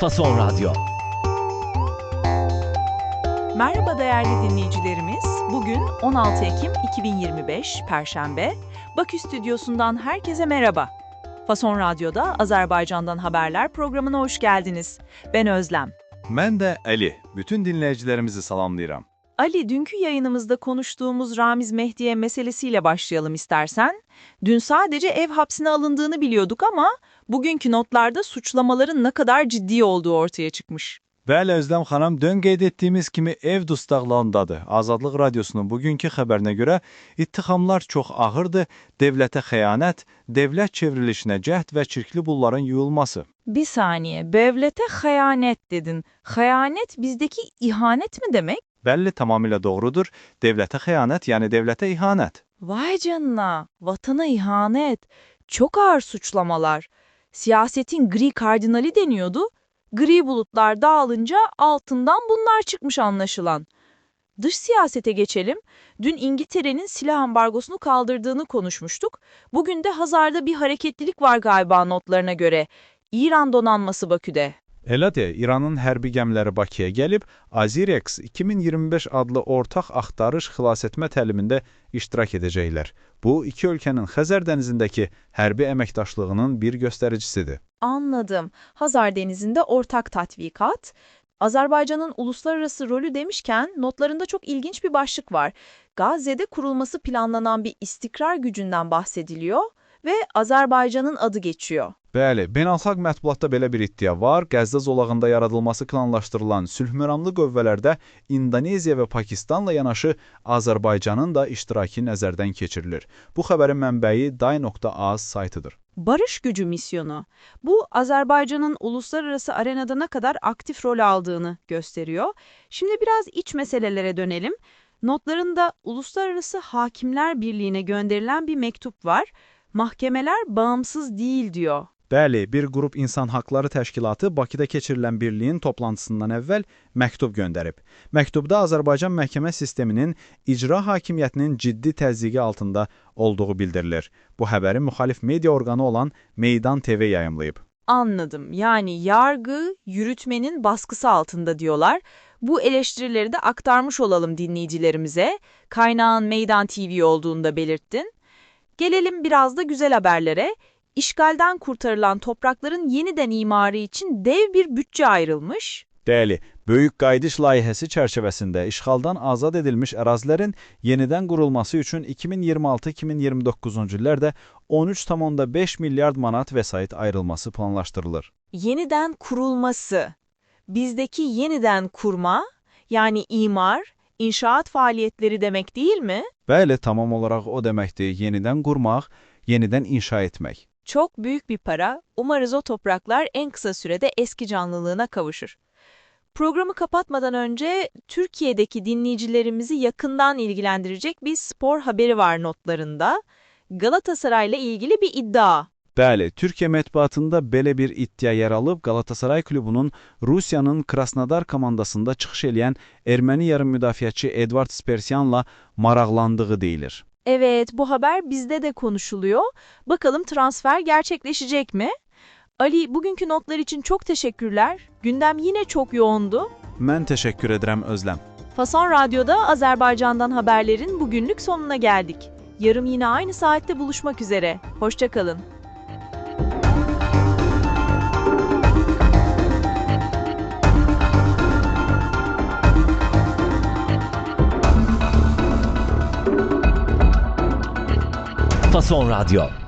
Fason Radyo. Merhaba değerli dinleyicilerimiz. Bugün 16 Ekim 2025 Perşembe. Bakü stüdyosundan herkese merhaba. Fason Radyo'da Azerbaycan'dan haberler programına hoş geldiniz. Ben Özlem. Mən də Əli. Bütün dinləyicilərimizi salamlayıram. Ali, dünkü yayınımızda konuştuğumuz Ramiz Mehdiye meselesiyle başlayalım istersen. Dün sadece ev hapsine alındığını biliyorduk ama bugünkü notlarda suçlamaların ne kadar ciddi olduğu ortaya çıkmış. Bəli, Özləm xanım, dün qeyd etdiyimiz kimi ev dustaqlarındadır. Azadlıq Radiosunun bugünkü xəbərinə görə ittihamlar çox ağırdır. Dövlətə xəyanət, dövlət çevrilişinə cəhd və çirkli bulların yuyulması. Bir saniye, devlete hayanet dedin. Hayanet bizdeki ihanet mi demek? Bəlli, tamamilə doğrudur. Dövlətə xəyanət, yəni dövlətə ihanət. Vay canına, vatana ihanet. Çok ağır suçlamalar. Siyasetin gri kardinali deniyordu. Gri bulutlar dağılınca altından bunlar çıkmış anlaşılan. Dış siyasete geçelim. Dün İngiltere'nin silah ambargosunu kaldırdığını konuşmuştuk. Bugün de Hazar'da bir hareketlilik var galiba notlarına göre. İran donanması Bakü'de. Elədir, İranın hərbi gəmiləri Bakıya gəlib, Azirex 2025 adlı ortaq axtarış xilasetmə təlimində iştirak edəcəklər. Bu, iki ölkənin Xəzər dənizindəki hərbi əməkdaşlığının bir göstəricisidir. Anladım. Hazar Denizi'nde ortak tatbikat. Azerbaycan'ın uluslararası rolü demişken notlarında çok ilginç bir başlık var. Gazze'de kurulması planlanan bir istikrar gücünden bahsediliyor ve Azerbaycan'ın adı geçiyor. Bəli, beynəlxalq mətbuatda belə bir iddia var. Qəzza zolağında yaradılması planlaşdırılan sülhməramlı qövvələrdə İndoneziya və Pakistanla yanaşı Azərbaycanın da iştirakı nəzərdən keçirilir. Bu xəbərin mənbəyi day.az saytıdır. Barış gücü misyonu. Bu Azerbaycan'ın uluslararası arenada ne kadar aktif rol aldığını gösteriyor. Şimdi biraz iç meselelere dönelim. Notlarında Uluslararası Hakimler Birliği'ne gönderilen bir mektup var. Mahkemeler bağımsız değil diyor. Bəli, bir qrup insan haqları təşkilatı Bakıda keçirilən birliyin toplantısından əvvəl məktub göndərib. Məktubda Azərbaycan məhkəmə sisteminin icra hakimiyyətinin ciddi təzyiqi altında olduğu bildirilir. Bu xəbəri müxalif media orqanı olan Meydan TV yayımlayıb. Anladım. Yani yargı yürütmenin baskısı altında diyorlar. Bu eleştirileri de aktarmış olalım dinleyicilerimize. Kaynağın Meydan TV olduğunu da belirttin. Gelelim biraz da güzel haberlere. İşgalden kurtarılan toprakların yeniden imarı için dev bir bütçe ayrılmış. Bəli, Böyük Qayıdış layihəsi çərçivəsində işğaldan azad edilmiş ərazilərin yenidən qurulması üçün 2026-2029-cu illərdə 13,5 milyard manat vəsait ayrılması planlaşdırılır. Yeniden kurulması. Bizdeki yeniden kurma yani imar, inşaat faaliyetleri demek değil mi? Bəli, tamam olaraq o deməkdir, yenidən qurmaq, yenidən inşa etmək. Çok büyük bir para. Umarız o topraklar en kısa sürede eski canlılığına kavuşur. Programı kapatmadan önce Türkiye'deki dinleyicilerimizi yakından ilgilendirecek bir spor haberi var notlarında. Galatasaray'la ilgili bir iddia. Bəli, Türkiyə mətbuatında belə bir iddia yer alıb Galatasaray klubunun Rusiyanın Krasnodar komandasında çıxış eləyən erməni yarım müdafiəçi Edvard Spersianla maraqlandığı deyilir. Evet, bu haber bizde de konuşuluyor. Bakalım transfer gerçekleşecek mi? Ali, bugünkü notlar için çok teşekkürler. Gündem yine çok yoğundu. Mən təşəkkür edirəm Özləm. Fason Radyo'da Azerbaycan'dan haberlerin bugünlük sonuna geldik. Yarın yine aynı saatte buluşmak üzere. Hoşçakalın. Fason Radyo.